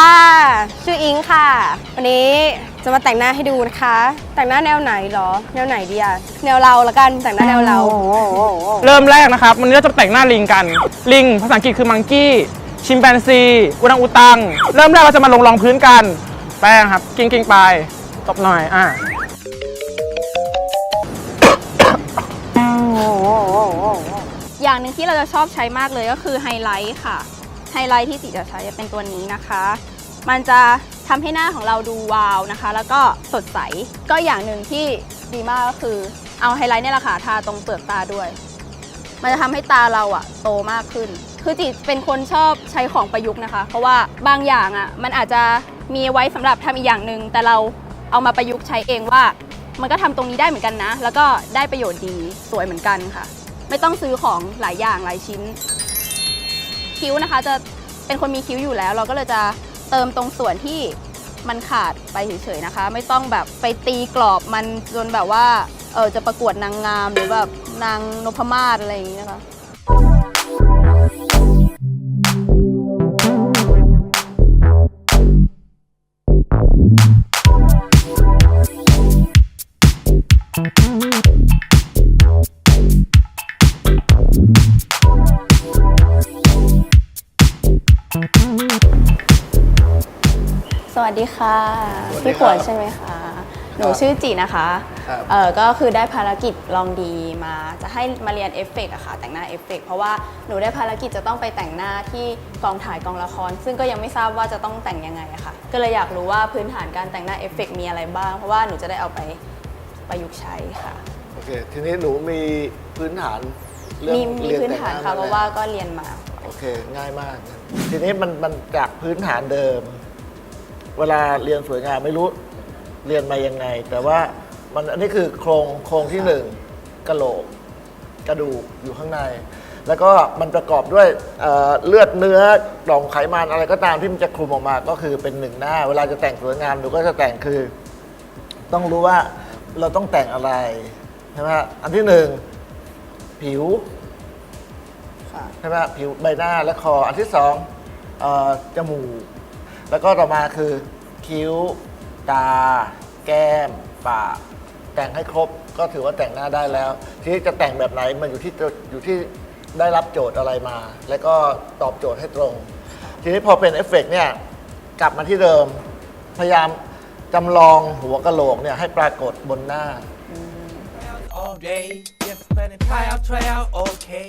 ค่ะ วันนี้จะมาแต่งหน้าให้ดูนะคะ แต่งหน้าแนวไหนเหรอ แนวไหนดีอะแนวเราละกันแต่งหน้าแนวเรา เริ่มแรกนะครับวันนี้เราจะแต่งหน้าลิงกัน ลิงภาษาอังกฤษคือมังกี้ชิมแปนซีอุรังอุตัง เริ่มแรกเราจะมาลงรองพื้นกัน แป้งครับ กิ้งกิ้งๆไปตบหน่อยอะอย่างหนึ่งที่เราจะชอบใช้มากเลยก็คือไฮไลท์ค่ะ ไฮไลท์ที่ติจะใช้จะเป็นตัวนี้นะคะ มันจะทำให้หน้าของเราดูวาวนะคะ แล้วก็สดใสก็อย่างหนึ่งที่ดีมากก็คือเอาไฮไลท์เนี่ยแหละค่ะทาตรงเปลือกตาด้วย มันจะทำให้ตาเราอะโตมากขึ้น คือจิเป็นคนชอบใช้ของประยุกต์นะคะ เพราะว่าบางอย่างอะมันอาจจะมีไว้สำหรับทำอีกอย่างหนึ่งแต่เราเอามาประยุกต์ใช้เองว่ามันก็ทำตรงนี้ได้เหมือนกันนะ แล้วก็ได้ประโยชน์ดี สวยเหมือนกันค่ะ ไม่ต้องซื้อของหลายอย่างหลายชิ้น คิ้วนะคะ จะเป็นคนมีคิ้วอยู่แล้ว เราก็เลยจะเติมตรงส่วนที่มันขาดไปเฉยๆนะคะ ไม่ต้องแบบไปตีกรอบมันจนแบบว่าเออจะประกวดนางงามหรือแบบนางนพมาศอะไรอย่างนี้นะคะ สวัสดีค่ะสวัสดีพี่คขรับวดใช่ไหมคะ หนูชื่อจีนะคะครับ เออก็คือได้ภารกิจลองดีมาจะให้มาเรียนเอฟเฟกต์อะค่ะ แต่งหน้าเอฟเฟกต์เพราะว่าหนูได้ภารกิจจะต้องไปแต่งหน้าที่กองถ่ายกองละคร ซึ่งก็ยังไม่ทราบว่าจะต้องแต่งยังไงอะค่ะ ก็เลยอยากรู้ว่าพื้นฐานการแต่งหน้าเอฟเฟกต์มีอะไรบ้าง เพราะว่าหนูจะได้เอาไปประยุกต์ใช้ค่ะ โอเค ทีนี้หนูมีพื้นฐานเรื่องมีมีเรียพื้นแต่งฐานหค่ะมเพแล้วราะว่าก็เรียนมาโอเค ง่ายมาก ทีนี้มันมันจากพื้นฐานเดิม เวลาเรียนสวยงามไม่รู้เรียนมายังไง แต่ว่ามันอันนี้คือโครงโครงที่หนึ่งกระโหลก กระดูกอยู่ข้างใน แล้วก็มันประกอบด้วยเอ่อเลือดเนื้อกล่องไขมันอะไรก็ตามที่มันจะคลุมออกมาก็คือเป็นหนึ่งหน้า เวลาจะแต่งสวยงามหนูก็จะแต่งคือ ต้องรู้ว่าเราต้องแต่งอะไรใช่ไหมฮะอันที่หนึ่งผิว ใช่ไหมฮะผิวใบหน้าและคออันที่สองเอ่อจมูก แล้วก็ต่อมาคือคิ้ว ตา แก้ม ปาก แต่งให้ครบก็ถือว่าแต่งหน้าได้แล้ว ทีนี้จะแต่งแบบไหนมันอยู่ที่ตัวอยู่ที่ได้รับโจทย์อะไรมา แล้วก็ตอบโจทย์ให้ตรง ทีนี้พอเป็นเอฟเฟกต์เนี่ยกลับมาที่เดิม พยายามจำลองหัวกะโหลกเนี่ยให้ปรากฏบนหน้า all day. Yes, spending try out, try out, okay.